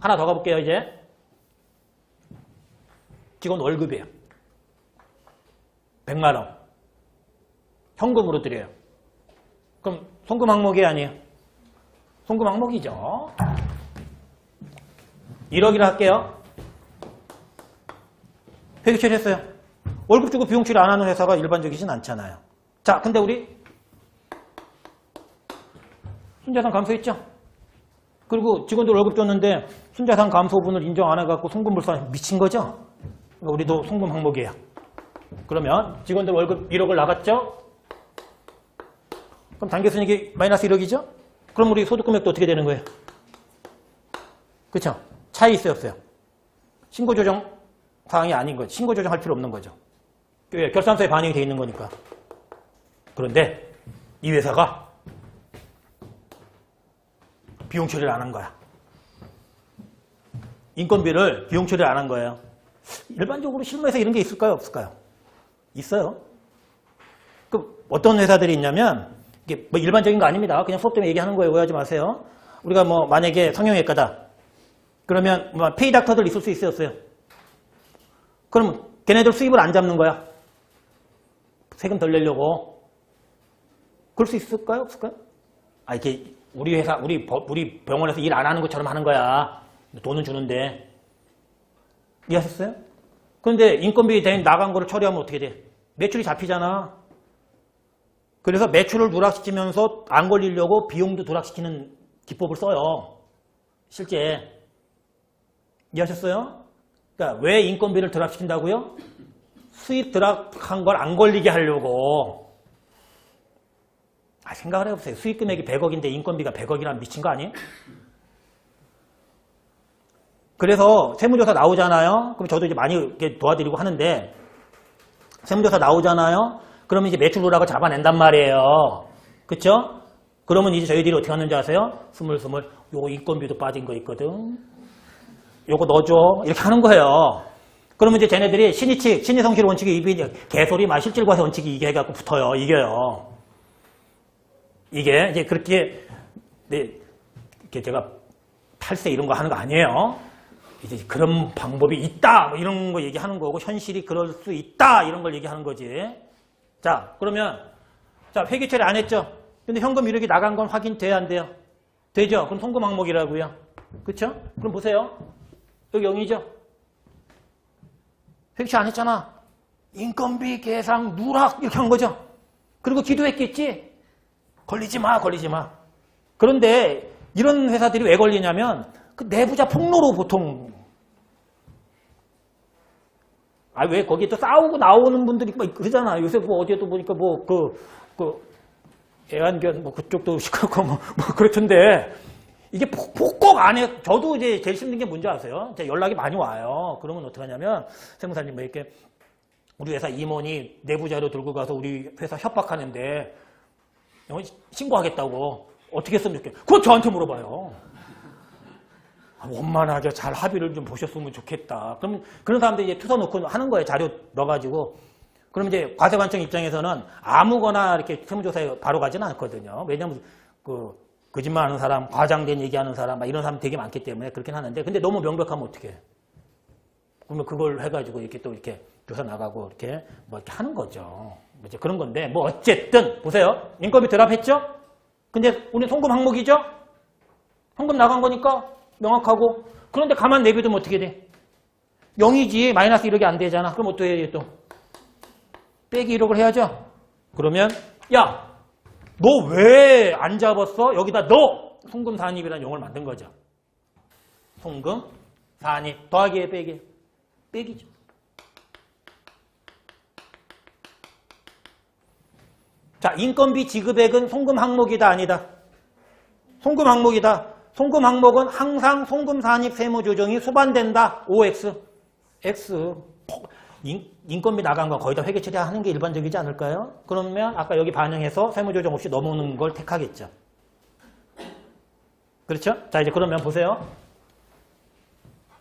하나 더 가볼게요, 이제. 직원 월급이에요. 100만 원. 현금으로 드려요. 그럼 송금 항목이 아니에요. 송금 항목이죠. 1억이라 할게요. 회계 처리했어요. 월급 주고 비용 처리 안 하는 회사가 일반적이진 않잖아요. 자, 근데 우리 순자산 감소했죠? 그리고 직원들 월급 줬는데 순자산 감소분을 인정 안 해갖고 송금불산 미친 거죠? 그러니까 우리도 송금 항목이에요. 그러면 직원들 월급 1억을 나갔죠? 그럼 단계순이익이 마이너스 1억이죠? 그럼 우리 소득금액도 어떻게 되는 거예요? 그쵸? 차이 있어요, 없어요? 신고 조정 사항이 아닌 거죠. 신고 조정할 필요 없는 거죠. 왜? 결산서에 반영이 돼 있는 거니까. 그런데 이 회사가 비용 처리를 안 한 거야. 인건비를 비용 처리를 안 한 거예요. 일반적으로 실무에서 이런 게 있을까요? 없을까요? 있어요. 그 어떤 회사들이 있냐면 이게 뭐 일반적인 거 아닙니다. 그냥 수업 때문에 얘기하는 거예요. 오해하지 마세요. 우리가 뭐 만약에 성형외과다. 그러면 뭐 페이 닥터들 있을 수 있어요, 없어요? 그러면 걔네들 수입을 안 잡는 거야. 세금 덜 내려고. 그럴 수 있을까요? 없을까요? 아, 이게 우리 회사, 우리, 버- 우리 병원에서 일 안 하는 것처럼 하는 거야. 돈은 주는데. 이해하셨어요? 그런데 인건비 대 나간 거를 처리하면 어떻게 돼? 매출이 잡히잖아. 그래서 매출을 누락시키면서 안 걸리려고 비용도 누락시키는 기법을 써요. 실제. 이해하셨어요? 그러니까 왜 인건비를 드랍시킨다고요? 수입 드랍한 걸 안 걸리게 하려고. 아, 생각을 해보세요. 수입 금액이 100억인데 인건비가 100억이란 미친 거 아니에요? 그래서 세무조사 나오잖아요. 그럼 저도 이제 많이 이렇게 도와드리고 하는데 세무조사 나오잖아요. 그러면 이제 매출 누락을 잡아낸단 말이에요. 그쵸? 그러면 이제 저희들이 어떻게 하는지 아세요? 스물스물 요거 인건비도 빠진 거 있거든. 요거 넣어줘. 이렇게 하는 거예요. 그러면 이제 쟤네들이 신의칙, 신의성실 원칙이 입이 개소리 마 실질과세 원칙이 이게 해갖고 붙어요. 이겨요. 이게 이제 그렇게 네, 제가 탈세 이런 거 하는 거 아니에요. 이제 그런 방법이 있다 뭐 이런 거 얘기하는 거고 현실이 그럴 수 있다 이런 걸 얘기하는 거지. 자 그러면 자 회계 처리 안 했죠. 근데 현금 이력이 나간 건 확인돼야 안 돼요? 되죠. 그럼 송금 항목이라고요. 그렇죠? 그럼 보세요. 여기 0이죠. 회계 처리 안 했잖아. 인건비 계상 누락 이렇게 한 거죠. 그리고 기도했겠지. 걸리지 마, 걸리지 마. 그런데 이런 회사들이 왜 걸리냐면 그 내부자 폭로로 보통 아 왜 거기에 또 싸우고 나오는 분들이 막 그러잖아. 요새 뭐 어디에도 보니까 뭐그그 애완견 뭐 그쪽도 시끄럽고 뭐, 뭐 그렇던데 이게 폭폭 안에 저도 이제 제일 힘든 게 뭔지 아세요? 이제 연락이 많이 와요. 그러면 어떻게 하냐면 세무사님 뭐 이렇게 우리 회사 임원이 내부 자료 들고 가서 우리 회사 협박하는데 신고하겠다고 어떻게 했으면 좋겠 그거 저한테 물어봐요. 아, 원만하게 잘 합의를 좀 보셨으면 좋겠다. 그럼 그런 사람들이 이제 투서 놓고 하는 거예요. 자료 넣어가지고. 그럼 이제 과세관청 입장에서는 아무거나 이렇게 세무조사에 바로 가지는 않거든요. 왜냐면 그 거짓말하는 사람, 과장된 얘기하는 사람, 막 이런 사람 되게 많기 때문에 그렇긴 하는데, 근데 너무 명백하면 어떻게? 그러면 그걸 해가지고 이렇게 또 이렇게 조사 나가고 이렇게 뭐 이렇게 하는 거죠. 뭐 이제 그런 건데, 뭐 어쨌든 보세요. 인건비 드랍했죠? 근데 우리 송금 항목이죠? 현금 나간 거니까 명확하고 그런데 가만 내비두면 어떻게 돼? 0이지 마이너스 1억이 안 되잖아. 그럼 어떻게 해야 돼 또? 빼기 1억을 해야죠. 그러면 야, 너 왜 안 잡았어? 여기다 너 송금 산입이라는 용어를 만든 거죠. 송금 산입 더하기에 빼기 빼기죠. 자, 인건비 지급액은 송금 항목이다 아니다. 송금 항목이다. 송금 항목은 항상 송금 산입 세무 조정이 수반된다. OX. X. 인, 인건비 나간 거 거의 다 회계 처리하는 게 일반적이지 않을까요? 그러면 아까 여기 반영해서 세무 조정 없이 넘어오는 걸 택하겠죠. 그렇죠? 자, 이제 그러면 보세요.